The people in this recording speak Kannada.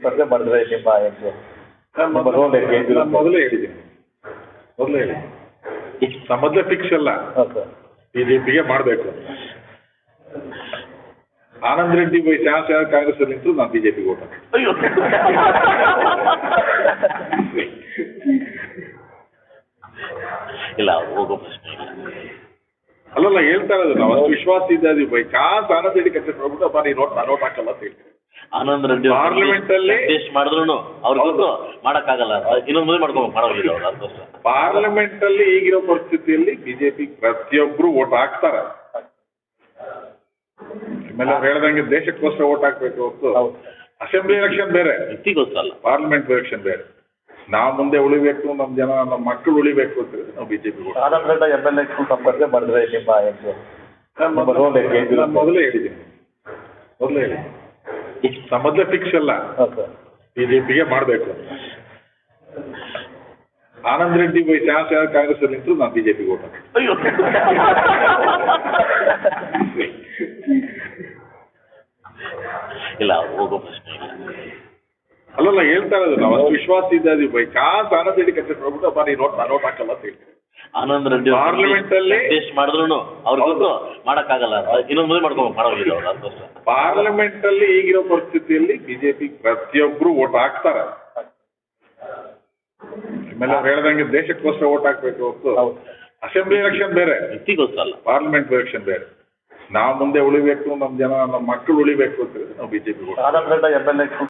ಸ್ಪರ್ಧೆ ಮಾಡಿದ್ರೆ ನಿಮ್ಮ ನಿಮ್ಮ ರೋಲ್ ಹೆಂಗೆ ನಾನು ಮೊದಲೇ ಹೇಳಿದ್ದೀನಿ. ಮೊದಲೇ ಹೇಳಿ ನಮ್ಮ ಮೊದಲೇ ಫಿಕ್ಸ್ ಅಲ್ಲ. ಬಿಜೆಪಿಗೆ ಮಾಡಬೇಕು. ಆನಂದ್ ರೆಡ್ಡಿ ಬೈ ಚಾನ್ಸ್ ಯಾರು ಕಾಂಗ್ರೆಸ್ ಅಲ್ಲಿ ನಿಂತು ನಾನು ಬಿಜೆಪಿಗೆ ಓಟ್ ಇಲ್ಲ ಹೋಗೋ ಪ್ರಶ್ನೆ ಇಲ್ಲ. ಅಲ್ಲಲ್ಲ ಹೇಳ್ತಾ ಇರೋದು ನಾವು ವಿಶ್ವಾಸ ಇದ್ದೀವಿ by chance Anand Reddy contest ಹೋಗ್ಬಿಟ್ಟು ಅಪ್ಪ ನೀನು ನೋಟ್ ನಾನು ನೋಟ್ ಹಾಕಲ್ಲ ಅಂತ ಹೇಳ್ತೀನಿ. ಆನಂದ್ ರೆಡ್ಡಿ ಪಾರ್ಲಿಮೆಂಟ್ ಅಲ್ಲಿ- ಟೆಸ್ಟ್ ಮಾಡಿದ್ರು ಅವ್ರು ಗೊತ್ತು ಮಾಡಕ್ಕಾಗಲ್ಲ. ಇನ್ನೊಂದು ಮದುವೆ ಮಾಡ್ಕೊಂಡು ಮಾಡೋದಿಲ್ಲ ಅವ್ರು ಪಾರ್ಲಿಮೆಂಟ್ ಅಲ್ಲಿ ಈಗಿರೋ ಪರಿಸ್ಥಿತಿಯಲ್ಲಿ ಬಿಜೆಪಿ ಪ್ರತಿಯೊಬ್ರು ಓಟ್ ಹಾಕ್ತಾರೆ. ಆಮೇಲೆ ಅವ್ರು ಹೇಳ್ದಂಗೆ ದೇಶಕ್ಕೋಸ್ಕರ ಓಟ್ ಹಾಕ್ಬೇಕು ಹೊತ್ತು ಅಸೆಂಬ್ಲಿ ಎಲೆಕ್ಷನ್ ಬೇರೆ. ಗೊತ್ತಲ್ಲ ಅಲ್ಲ ಪಾರ್ಲಿಮೆಂಟ್ ಎಲೆಕ್ಷನ್ ಬೇರೆ. ನಾವು ಮುಂದೆ ಉಳಿಬೇಕು ನಮ್ಮ ಜನ ನಮ್ಮ ಮಕ್ಕಳು ಉಳಿಬೇಕು ಅಂತ ಹೇಳಿದ್ರೆ ನಾವು BJP Anand Reddy M L A ಸ್ಪರ್ಧೆ ಮಾಡಿದ್ರೆ ನಿಮ್ಮ ಮೊದಲೇ ಹೇಳಿದ್ದೀನಿ. ಮೊದಲೇ ಹೇಳಿ ನಾನು ಮೊದಲೇ ಫಿಕ್ಸ್ ಅಲ್ಲ ಬಿಜೆಪಿಗೆ ಮಾಡಬೇಕು. ಆನಂದ್ ರೆಡ್ಡಿ ಬೈ ಚಾನ್ಸ್ ಯಾರು ಕಾಂಗ್ರೆಸ್ ಅಲ್ಲಿ ನಿಂತು ನಾನು ಬಿಜೆಪಿ ಓಟ್ ಅಯ್ಯೋ. ಇಲ್ಲ ಹೋಗೋ ಪ್ರಶ್ನೆ ಅಲ್ಲಲ್ಲ ಹೇಳ್ತಾ ಇರೋದು ನಾವು ವಿಶ್ವಾಸ ಇದ್ದೀವಿ by chance Anand Reddy contest ಹೋಗ್ಬಿಟ್ಟು ಅಪ್ಪ ನೀನು ನೋಟ್ ನಾನು ನೋಟ್ ಹಾಕಲ್ಲ ಅಂತ ಹೇಳ್ತೀನಿ. ಆನಂದ್ ರೆಡ್ಡಿ ಪಾರ್ಲಿಮೆಂಟ್ ಅಲ್ಲಿ- ಟೆಸ್ಟ್ ಮಾಡಿದ್ರು ಅವ್ರು ಗೊತ್ತು ಮಾಡಕ್ಕಾಗಲ್ಲ. ಇನ್ನೊಂದು ಮದುವೆ ಮಾಡ್ಕೊಂಡು ಮಾಡೋದಿಲ್ಲ ಅವ್ರು ಪಾರ್ಲಿಮೆಂಟ್ ಅಲ್ಲಿ ಈಗಿರೋ ಪರಿಸ್ಥಿತಿಯಲ್ಲಿ ಬಿಜೆಪಿ ಪ್ರತಿಯೊಬ್ರು ಓಟ್ ಹಾಕ್ತಾರೆ. ಆಮೇಲೆ ಅವ್ರು ಹೇಳ್ದಂಗೆ ದೇಶಕ್ಕೋಸ್ಕರ ಓಟ್ ಹಾಕ್ಬೇಕು ಹೊತ್ತು ಹೌದು. ಅಸೆಂಬ್ಲಿ ಎಲೆಕ್ಷನ್ ಬೇರೆ. ವ್ಯಕ್ತಿಗೋಸ್ಕರ ಅಲ್ಲ ಪಾರ್ಲಿಮೆಂಟ್ ಎಲೆಕ್ಷನ್ ಬೇರೆ. ನಾವು ಮುಂದೆ ಉಳಿಬೇಕು ನಮ್ಮ ಜನ ನಮ್ಮ ಮಕ್ಕಳು ಉಳಿಬೇಕು ಅಂತ ಹೇಳಿದ್ರೆ ನಾವು BJP Anand Reddy M L A